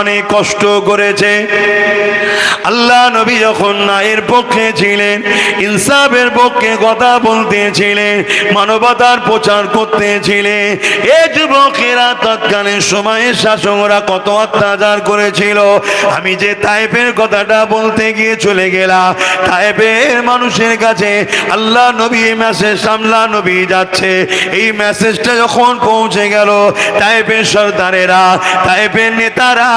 অনেক কষ্ট করেছে। আল্লাহ নবী যখন পক্ষে ছিলেন, ইনসাফের পক্ষে কথা বলতেছিলেন, মানবতার প্রচার করতেছিলেন, এ যুবকেরা তৎকালীন সময়ে শাসকরা কত অত্যাচার করেছিল। আমি যে তাইপের কথাটা বলতে গিয়ে চলে গেলাম তাইপের মানুষের কাছে আল্লাহ নবী মেসেজ সামলা নবী যাচ্ছে। এই মেসেজটা যখন পৌঁছে গেল তাইপের সর্দারেরা তাইপের নেতারা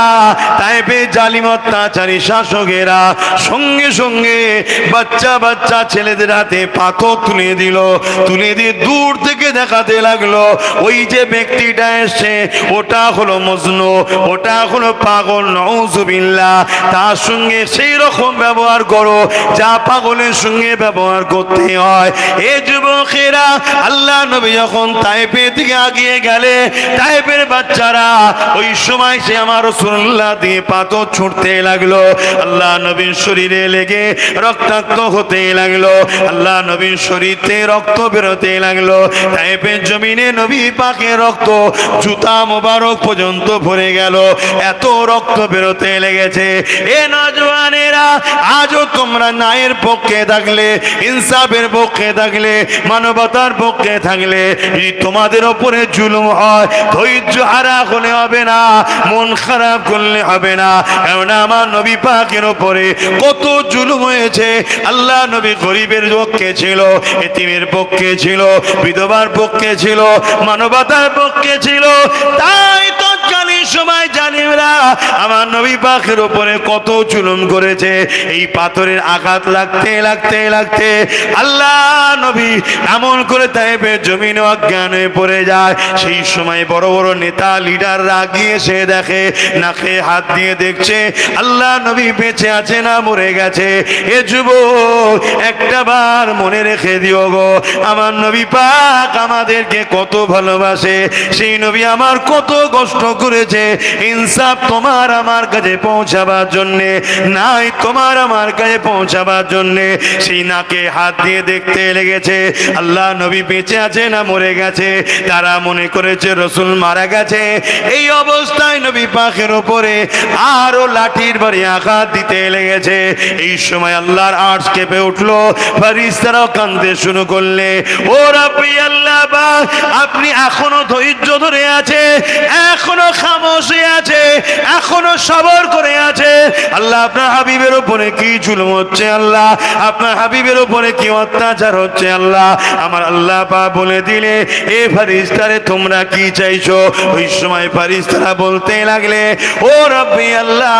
তাইপের জালিম অত্যাচারী শাসকেরা, সঙ্গে সঙ্গে বাচ্চা বাচ্চা ছেলেদের হাতে পাথর তুলে দিল, তুলে দিয়ে দূর থেকে দেখাতে লাগল, ওই যে ব্যক্তিটা এসছে, ওটা হলো মজনু, ওটা হলো পাগল নৌজুবিল্লা তার সঙ্গে সেই রকম ব্যবহার করো, যা পাগলের সঙ্গে ব্যবহার করতে হয়। এ যুবকেরা, আল্লাহ নবী যখন তাইপে থেকে আগিয়ে গেলে তাইপের বাচ্চারা ওই সময় সে আমার রসুল্লাহ দিয়ে পাথর ছুটতে লাগল। আল্লাহ নবীর শরীরে লেগে রক্তাক্ত হতে লাগল। আল্লাহ নবীর শরীরে রক্ত বেরোতে লাগল। তাইপের জমিনে নবী পাকে রক্ত জুতা মোবারক পর্যন্ত ভরে গেল। এত রক্ত বেরোতে লেগেছে। এ নজওয়ানেরা, আজও তোমরা নায়ের পক্ষে থাকলে, ইনসাফের পক্ষে থাকলে, মানবতার পক্ষে থাকলে তোমাদের ওপরে জুলুম হয়, ধৈর্য হারা হলে হবে না। মন খারাপ করলে হবে না। কেননা আমার নবী পাকের ওপরে কত জুলুম হয়েছে। আল্লাহ নবী গরিবের পক্ষে ছিল, এতিমের পক্ষে ছিল, বিধবার পক্ষে ছিল, মানবতার পক্ষে ছিল। তাই তৎকালীন সময় আমার নবী পাখের ওপরে কত চুলুম করেছে। এই পাথরের আঘাত লাগতে লাগতে লাগতে আল্লাহ নবী এমন করে তাইবে জমিন অজ্ঞান হয়ে পড়ে যায়। সেই সময় বড় বড় নেতা লিডাররা গিয়ে সে দেখে, নাকে হাত দিয়ে দেখছে, আল্লাহ নবী বেঁচে আছে না মরে গেছে। এ যুবক, একটা বার মনে রেখে দিও গো, আমার নবী পাক আমাদেরকে কত ভালোবাসে, সেই নবী আমার কত কষ্ট করেছে। ইনসাফ তোমার আমার কাছে পৌঁছাবার জন্যে, নাই তোমার আমার কাছে পৌঁছাবার জন্যে, সেই নাকে হাত দিয়ে দেখতে লেগেছে, আল্লাহ নবী বেঁচে আছে না মরে গেছে, তারা মনে করেছে রসুল মারা গেছে। এই অবস্থায় নবী পাখের ওপরে আরও লাঠির বাড়ি আঘাত দিতে লেগেছে। এই সময় আল্লাহর আর্টস কেঁপে উঠল ফারিস্তারাও কান্দে শুরু করলে, ও রাব্বি আল্লাহ আপনি এখনও ধৈর্য ধরে আছে, এখনও খামোশে আছে, এখনও সবর করে আছে আল্লাহ, আপনার হাবিবের উপরে কি জুলুম হচ্ছে আল্লাহ? আপনার হাবিবের উপরে কি অত্যাচার হচ্ছে আল্লাহ? আমার আল্লাহ পা বলে দিলে, এ ফারিস্তারে তোমরা কি চাইছো? ওই সময় ফারিস্তারা বলতে লাগলে, ও রব্বি আল্লাহ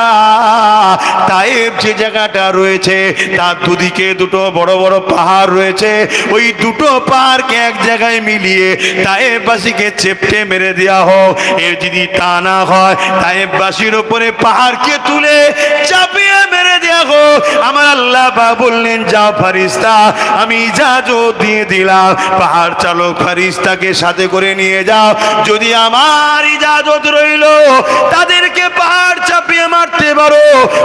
তাইব যে জায়গাটা রয়েছে, তার দুদিকে দুটো বড় বড় পাহাড় রয়েছে। ওই দুটো পাহাড়কে এক জায়গায় মিলিয়ে তাইববাসীকে চেপটে মেরে দেওয়া হোক। এ যদি তা না হয় তাইববাসীর উপরে পাহাড়কে তুলে চাপিয়ে আমার আল্লাহ বললেন, যাও ফারিস্তা আমি ইজাজত দিয়ে দিলাম, পাহাড় চালক ফারিস্তাকে সাথে করে নিয়ে যাও। যদি আমার ইজাজত রইল, তাদেরকে পাহাড় চাপিয়ে মারতে পারো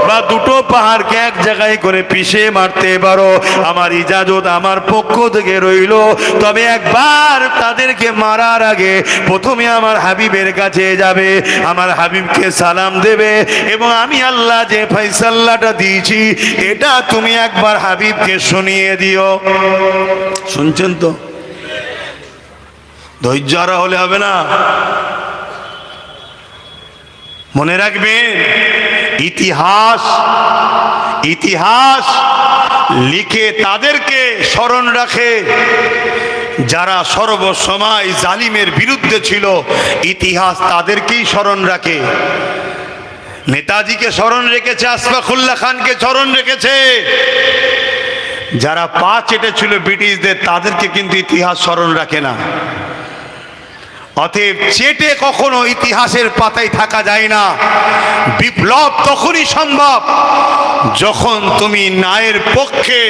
বা দুটো পাহাড়কে এক জায়গায় করে পিষে মারতে পারো। আমার ইজাজত আমার পক্ষ থেকে রইল। তবে একবার তাদেরকে মারার আগে প্রথমে আমার হাবিবের কাছে যাবে। আমার হাবিবকে সালাম দেবে এবং আমি আল্লাহ যে ফাইসাল্লাটা দিয়েছি, এটা তুমি একবার হাবিবকে শুনিয়ে দিও। শুনছেন তো? ধৈর্য হারা হলে হবে না। মনে রাখবেন, ইতিহাস ইতিহাস লিখে তাদেরকে স্মরণ রাখে। যারা সর্বসময় জালিমের বিরুদ্ধে ছিল, ইতিহাস তাদেরকেই স্মরণ রাখে। নেতাজিকে স্মরণ রেখেছে, আসফাকুল্লাহ খানকে স্মরণ রেখেছে। যারা পা চেটেছিল ব্রিটিশদের, তাদেরকে কিন্তু ইতিহাস স্মরণ রাখে না। অতএব চেটে কখনো ইতিহাসের পাতায় থাকা যায় না। বিপ্লব তখনই সম্ভব যখন তুমি ন্যায়ের পক্ষে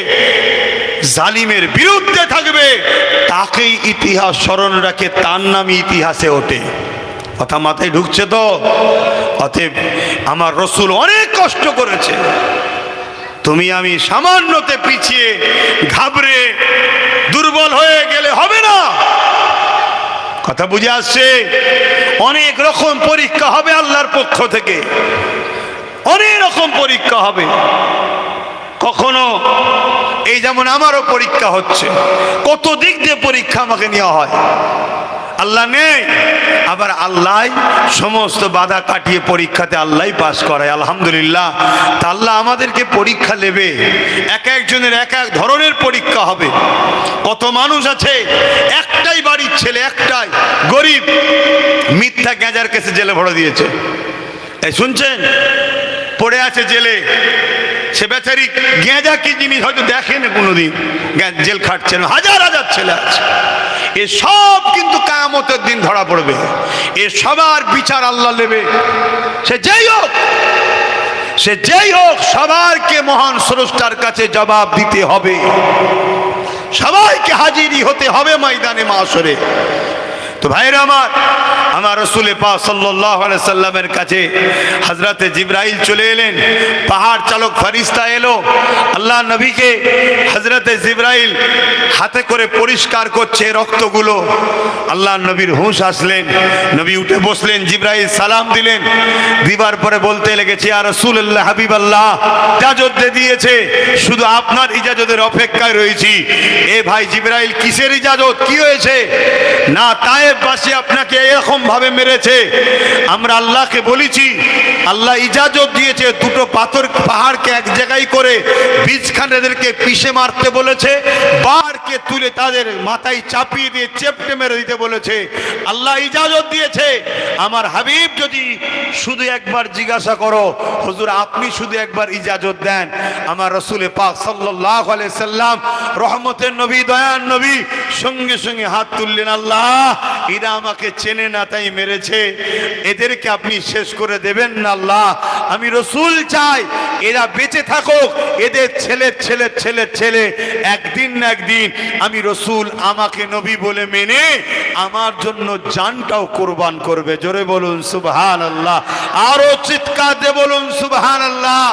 জালিমের বিরুদ্ধে থাকবে, তাকেই ইতিহাস স্মরণ রাখে, তার নামই ইতিহাসে ওঠে। কথা মাথায় ঢুকছে তো? অতএব আমার রসুল অনেক কষ্ট করেছে। তুমি আমি সামান্যতে পিছিয়ে ঘাবড়ে দুর্বল হয়ে গেলে হবে না। কথা বুঝে আসছে? অনেক রকম পরীক্ষা হবে আল্লাহর পক্ষ থেকে। অনেক রকম পরীক্ষা হবে। কখনো এই যেমন আমারও পরীক্ষা হচ্ছে। কত দিক দিয়ে পরীক্ষা আমাকে নেওয়া হয়? আল্লাহ নেই। আবার আল্লাহ সমস্ত বাধা কাটিয়ে পরীক্ষাতে আল্লাহ পাস করায়, আলহামদুলিল্লাহ। তা আল্লাহ আমাদেরকে পরীক্ষা নেবে। এক একজনের এক এক ধরনের পরীক্ষা হবে। কত মানুষ আছে, একটাই বাড়ির ছেলে, একটাই। গরিব, মিথ্যা গেঁজার কেসে জেলে ভরে দিয়েছে। এই শুনছেন? পড়ে আছে জেলে। সে বেচারি গেঁজা কি জিনিস হয়তো দেখেন কোনোদিন। জেল খাটছেন হাজার হাজার ছেলে আছে। এ সব কিন্তু কায়ামতের দিন ধরা পড়বে। এ সবার বিচার আল্লাহ নেবে। সে যেই হোক, সে যেই হোক সবারকে মহান স্রষ্টার কাছে জবাব দিতে হবে। সবাইকে হাজিরি হতে হবে ময়দানে মাসরে তো ভাইরা আমার আমার রসুলে পা সাল্লাহ সাল্লামের কাছে হজরতে জিব্রাইল চলে এলেন, পাহাড় চালক ফারিস্তা এলো, আল্লাহ নবীকে হজরতে জিব্রাইল হাতে করে পরিষ্কার করছে রক্তগুলো, আল্লাহ নবীর হুঁশ আসলেন, নবী উঠে বসলেন, জিব্রাইল সালাম দিলেন, দিবার পরে বলতে লেগেছে আর রসুল আল্লাহ হাবিব আল্লাহ ইজাজত দিয়ে দিয়েছে, শুধু আপনার ইজাজতের অপেক্ষায় রয়েছি। এ ভাই জিব্রাইল, কিসের ইজাজত? কি হয়েছে? না তায়েববাসী আপনাকে এরকম ভাবে মেরেছে। আমরা আল্লাহকে বলেছি, আল্লাহ ইজাজত দিয়েছে, দুটো পাথর পাহাড়কে এক জায়গায় করে বীজখানেদেরকে পিষে মারতে বলেছে বারকে তুলে তাদের মাথায় চাপিয়ে দিয়ে চেপটে মেরে দিতে বলেছে। আল্লাহ ইজাজত দিয়েছে। আমার হাবিব, যদি শুধু একবার জিজ্ঞাসা করো, হুজুর আপনি শুধু একবার ইজাজত দেন। আমার রসুলে পাক সাল্লাহ সাল্লাম রহমতের নবী দয়ান নবী, সঙ্গে সঙ্গে হাত তুললেন, আল্লাহ এরা আমাকে চেনে না, তাই মেরেছে। এদেরকে আপনি শেষ করে দেবেন না, আল্লাহ। আমি রসুল চাই, এরা বেঁচে থাকুক। এদের ছেলের ছেলের ছেলের ছেলে, একদিন না একদিন আমি রসুল আমাকে নবী বলে মেনে আমার জন্য জানটাও কোরবান করবে। জোরে বলুন সুবহান আল্লাহ আরও চিৎকার দিয়ে বলুন সুবহান আল্লাহ